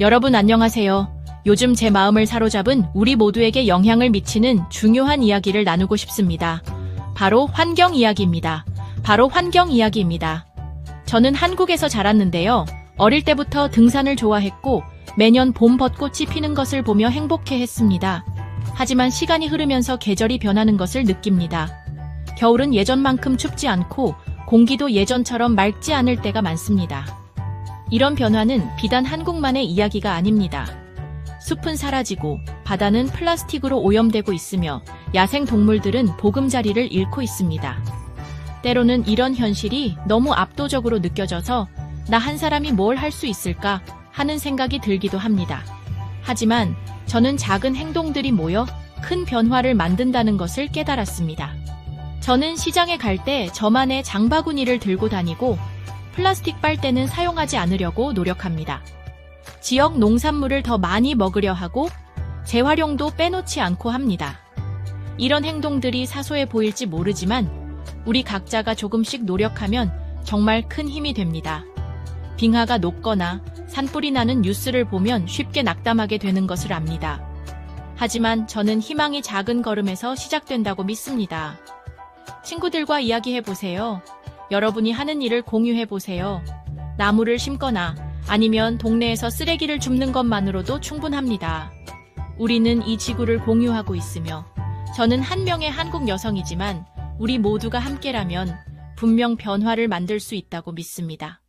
여러분 안녕하세요. 요즘 제 마음을 사로잡은 우리 모두에게 영향을 미치는 중요한 이야기를 나누고 싶습니다. 바로 환경 이야기입니다. 바로 환경 이야기입니다. 저는 한국에서 자랐는데요. 어릴 때부터 등산을 좋아했고 매년 봄 벚꽃이 피는 것을 보며 행복해 했습니다. 하지만 시간이 흐르면서 계절이 변하는 것을 느낍니다. 겨울은 예전만큼 춥지 않고 공기도 예전처럼 맑지 않을 때가 많습니다. 이런 변화는 비단 한국만의 이야기가 아닙니다. 숲은 사라지고 바다는 플라스틱으로 오염되고 있으며 야생 동물들은 보금자리를 잃고 있습니다. 때로는 이런 현실이 너무 압도적으로 느껴져서 나 한 사람이 뭘 할 수 있을까 하는 생각이 들기도 합니다. 하지만 저는 작은 행동들이 모여 큰 변화를 만든다는 것을 깨달았습니다. 저는 시장에 갈 때 저만의 장바구니를 들고 다니고 플라스틱 빨대는 사용하지 않으려고 노력합니다. 지역 농산물을 더 많이 먹으려 하고 재활용도 빼놓지 않고 합니다. 이런 행동들이 사소해 보일지 모르지만 우리 각자가 조금씩 노력하면 정말 큰 힘이 됩니다. 빙하가 녹거나 산불이 나는 뉴스를 보면 쉽게 낙담하게 되는 것을 압니다. 하지만 저는 희망이 작은 걸음에서 시작된다고 믿습니다. 친구들과 이야기해 보세요. 여러분이 하는 일을 공유해 보세요. 나무를 심거나 아니면 동네에서 쓰레기를 줍는 것만으로도 충분합니다. 우리는 이 지구를 공유하고 있으며 저는 한 명의 한국 여성이지만 우리 모두가 함께라면 분명 변화를 만들 수 있다고 믿습니다.